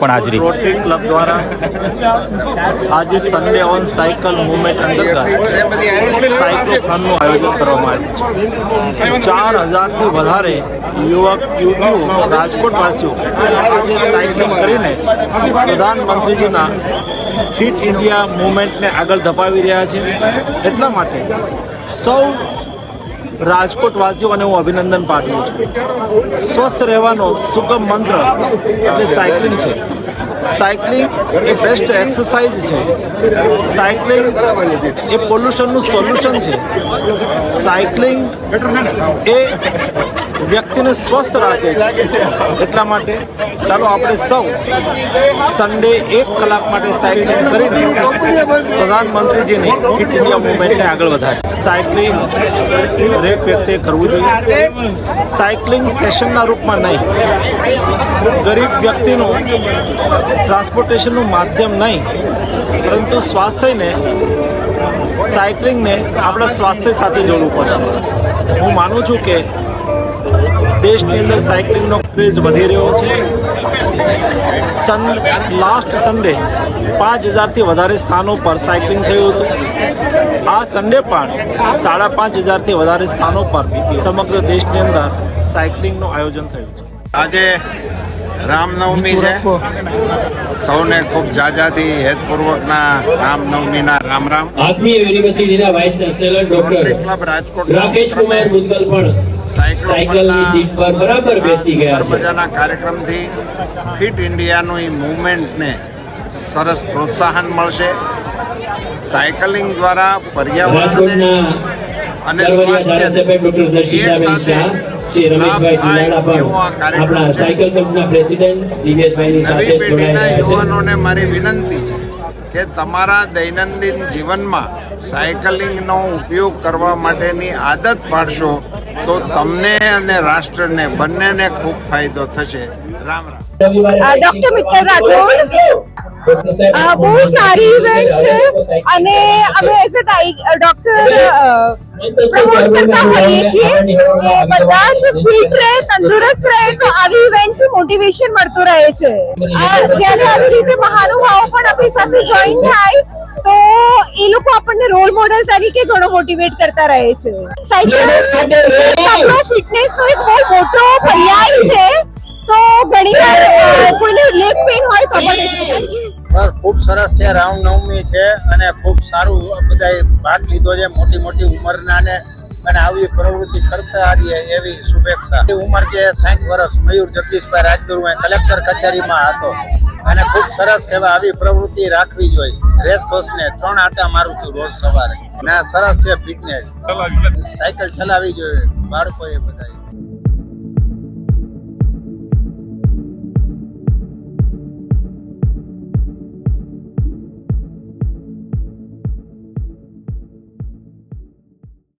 પણ હાજરી. Rotary club દ્વારા આજે સન્ડે ઓન સાયકલ મુવમેન્ટ અંતર્ગત સાયક્લોથોનનું આયોજન કરવામાં આવ્યું છે. ચાર હજારથી વધારે યુવક યુવતીઓ રાજકોટવાસીઓ આજે સાયકલિંગ કરીને પ્રધાનમંત્રીજીના ફિટ ઇન્ડિયા મુવમેન્ટને આગળ ધપાવી રહ્યા છે. એટલા માટે સૌ રાજકોટવાસીઓને હું અભિનંદન પાઠવું છું. સ્વસ્થ રહેવાનો સુગમ મંત્ર એટલે સાયકલિંગ છે. સાયકલિંગ એ બેસ્ટ એક્સરસાઇઝ છે. સાયકલિંગ એ પોલ્યુશનનું સોલ્યુશન છે. સાયકલિંગ એ વ્યક્તિને સ્વસ્થ રાખે છે. એટલા માટે ચાલો આપણે સૌ સન્ડે એક કલાક માટે સાયકલિંગ કરીને પ્રધાનમંત્રીજીની ફિટ ઇન્ડિયા મુવમેન્ટને આગળ વધારે સાયકલિંગ દરેક વ્યક્તિએ કરવું જોઈએ. સાયકલિંગ ફેશનના રૂપમાં નહીં. ગરીબ વ્યક્તિનું ટ્રાન્સપોર્ટેશનનું માધ્યમ નહીં. પરંતુ સ્વાસ્થ્યને સાયકલિંગને આપણા સ્વાસ્થ્ય સાથે જોડવું પડશે. હું માનું છું કે દેશની અંદર સાયકલિંગનો ક્રેઝ વધી રહ્યો છે. સન લાસ્ટ સન્ડે પાંચ હજારથી વધારે સ્થાનો પર સાયકલિંગ થયું હતું. આ સન્ડે પણ સાડા પાંચ હજારથી વધારે સ્થાનો પર સમગ્ર દેશની અંદર સાયકલિંગનું આયોજન થયું છે. આજે રામનવમી છે. સૌને ખૂબ જાજાથી હેતપૂર્વકના રામનવમીના રામ રામ આત્મીય યુનિવર્સિટીના vice chancellor doctor club Rajkot Rakesh Kumar Mudgal પણ સાયકલની સીટ પર બરાબર બેસી ગયા છે. મજાના કાર્યક્રમથી ફિટ ઇન્ડિયાનું મુવમેન્ટને સરસ પ્રોત્સાહન મળશે. સાયકલિંગ દ્વારા પર્યાવરણને અને સ્વાસ્થ્યને એક સાથે આપણા સાયકલ ક્લબના પ્રેસિડેન્ટ જોડાયેલા યુવાનોને મારી વિનંતી છે કે તમારા દૈનંદિન જીવનમાં સાયકલિંગનો ઉપયોગ કરવા માટેની આદત પાડશો તો તમને અને રાષ્ટ્રને બંનેને ખૂબ ફાયદો થશે. રામ રામ. ડોક્ટર મિત્તલ રાઠોડ બહુ સારી ઇવેન્ટ છે અને અમે એઝ અ ડોક્ટર પ્રમોટ કરતા હોઈએ છીએ કે બધા જ ફિટ રહે તંદુરસ્ત રહે તો આવી ઇવેન્ટથી મોટિવેશન મળતું રહે છે. જ્યારે આવી રીતે મહાનુભાવો પણ આપણી સાથે જોઈન થાય તો એ લોકો આપણને રોલ મોડેલ તરીકે ઘણો મોટિવેટ કરતા રહે છે. સાયકલ આપણો ફિટનેસ નો એક બહુ મોટો પર્યાય છે તો ઘણી વાર કોઈને લેગ પેઇન હોય તો પણ બસ ખૂબ સરસ છે રામનવમી છે અને ખૂબ સારું બધાએ ભાગ લીધો છે મોટી મોટી ઉંમરના ને અને આવી પ્રવૃત્તિ કરતા રહીએ એવી શુભેચ્છા. ઉંમર જે સાઠ વર્ષ મયુર જગદીશભાઈ રાજગુરુ કલેક્ટર કચેરીમાં હતો અને ખૂબ સરસ કહેવાય આવી પ્રવૃત્તિ રાખવી જોઈએ. રેસ કોર્સને ત્રણ આટા મારું છું રોજ સવારે. અને આ સરસ છે ફિટનેસ. સાયકલ ચલાવવી જોઈએ બાળકોએ બધાએ.